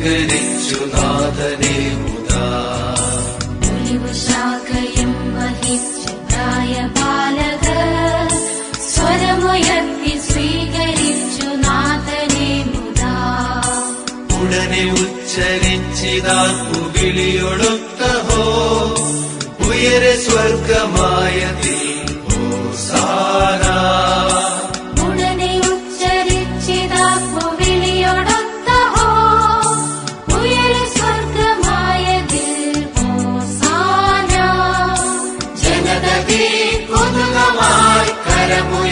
グリッチ para poder.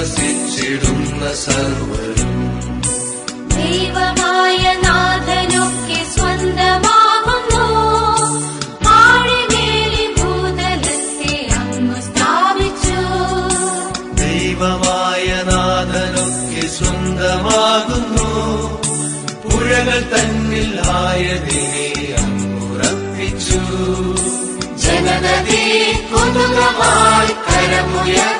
വസിച്ചിടുന്ന സർവരും. ദൈവമായ നാഥനൊക്കെ സ്വന്തമാകുന്നു. ആഴിമേലി ഭൂതലത്തെ അങ്ങ് സ്ഥാപിച്ചു. ദൈവമായ നാഥനൊക്കെ സ്വന്തമാകുന്നു. പുഴകൾ തന്നിൽ ആയതിനെ അങ്ങുറപ്പിച്ചു ജനനദീ കൊതുകമായി കരമുയർ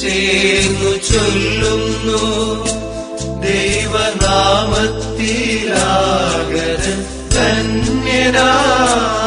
ചേർന്നു ചൊല്ലുന്നു. ദൈവനാമത്തിലാകര ധന്യനാം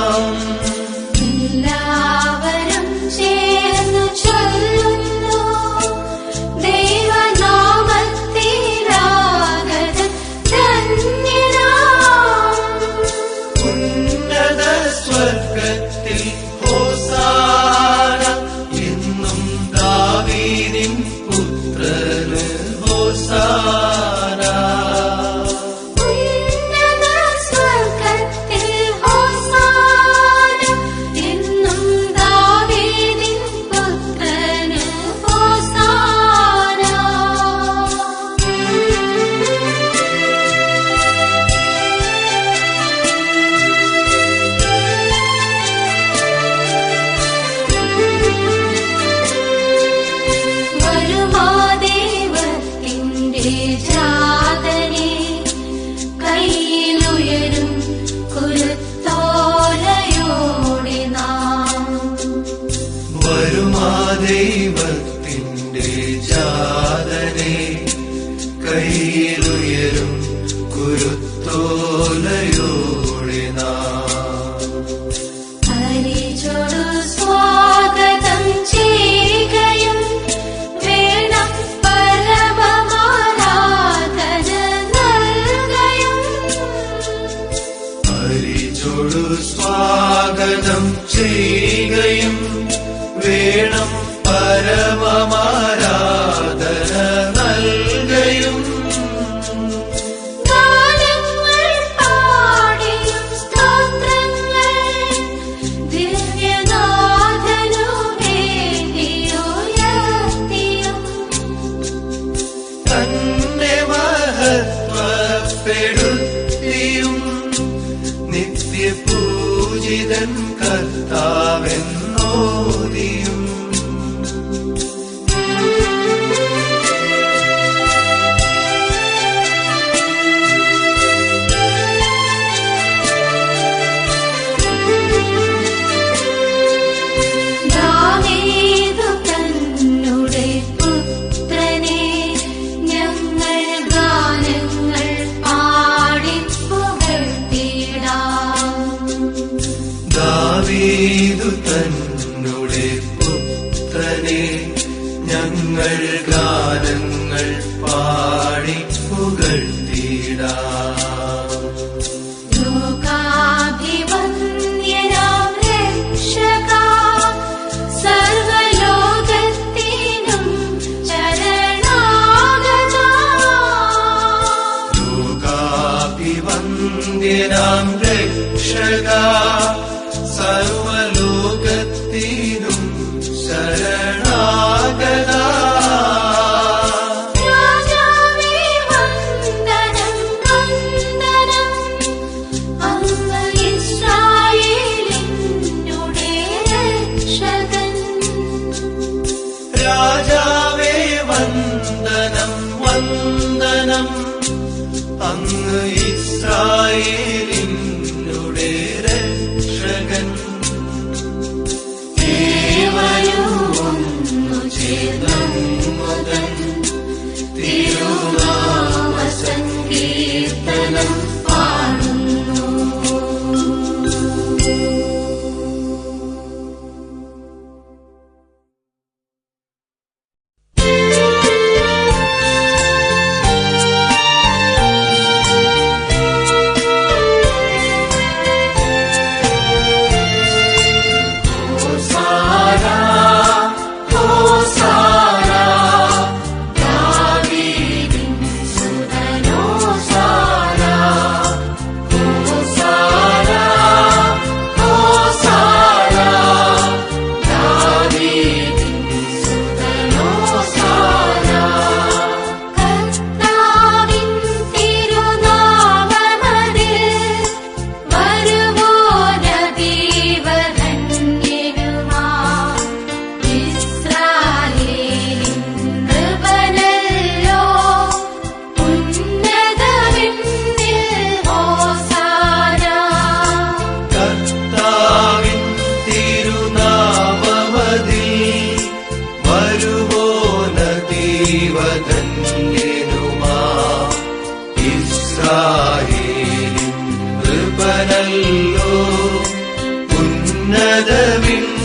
ചെയ്യുകയും വേണം പരമമാരാധന ندم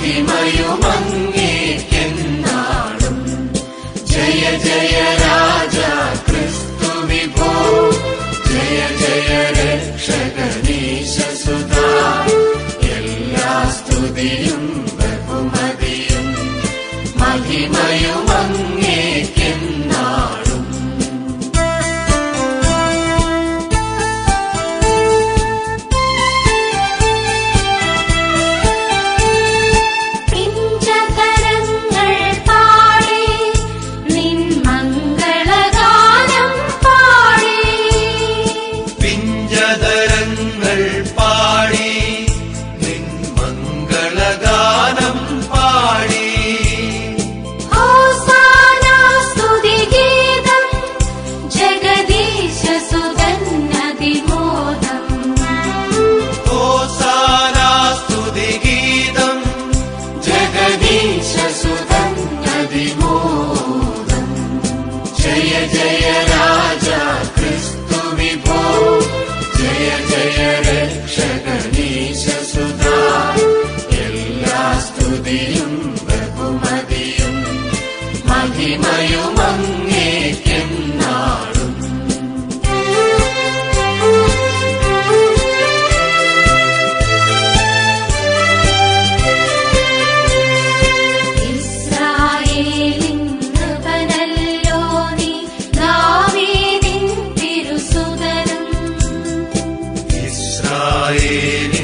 മഹിമയുമങ്ങേക്കെന്നാളും ജയ ജയ രാജ ക്രിസ്തു ജയ ജയ രക്ഷകനീശ സുതാ. എല്ലാ സ്തുതിയും ബഹുമതിയും. മഹിമയുമങ്ങ Hare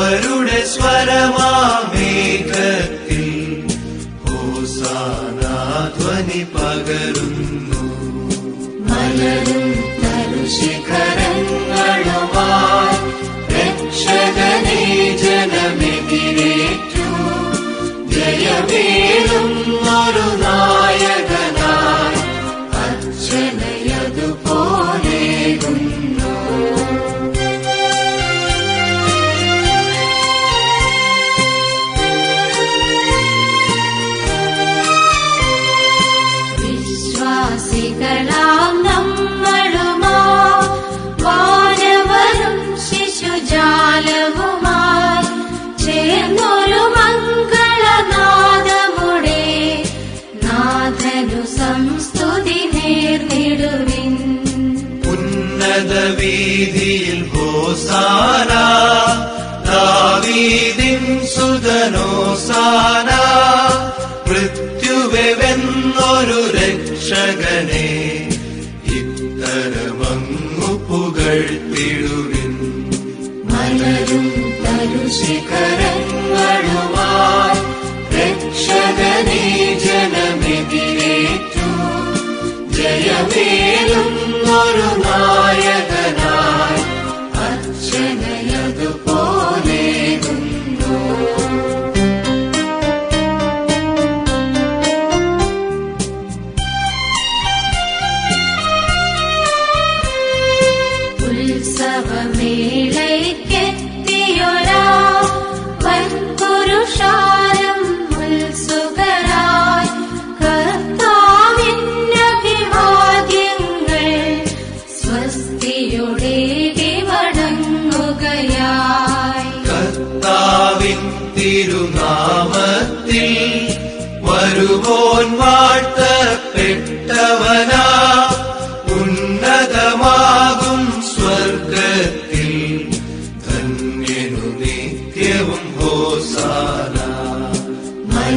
അവരുടെ സ്വരമാമേഘത്തിൽ ഹോസാനാധ്വനി പകരുന്നു. മലരും ജയമേലുന്നൊരു നായകനായി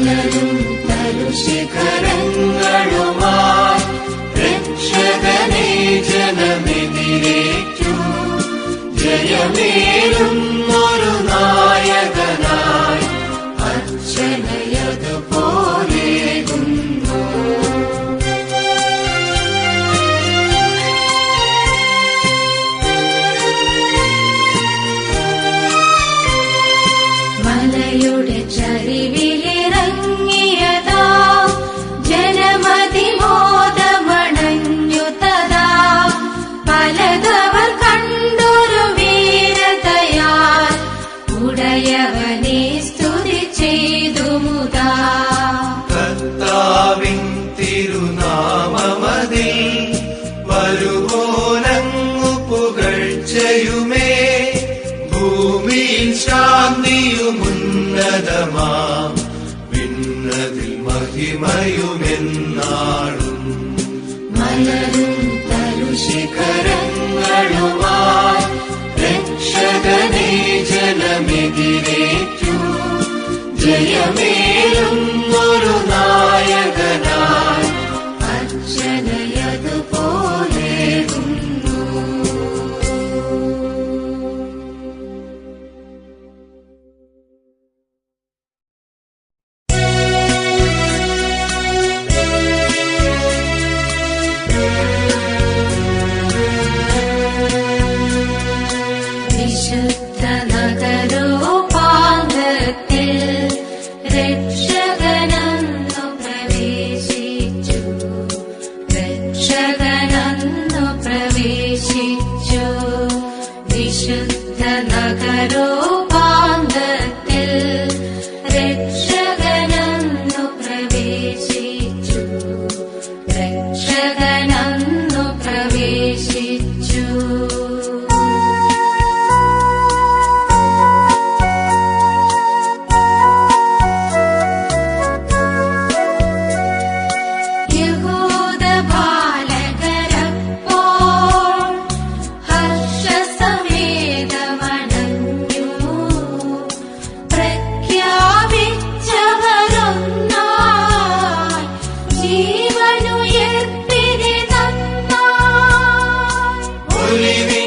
മലരും തരുശിഖരങ്ങളുമായി രക്ഷകനെ ജനമെതിരേറ്റു. ജയമേറുന്നൊരു ഉച്ചയുമേ ഭൂമിയിൽ ശാന്തിയുമുന്നതമാം പിന്നതിൽ മഹിമയുമെന്നാളും. മലരും തരുശിഖരങ്ങളുമായി രക്ഷകനെ ജനമെതിരേറ്റു. ജയമേലും ഒരു നായകനായി Share leave in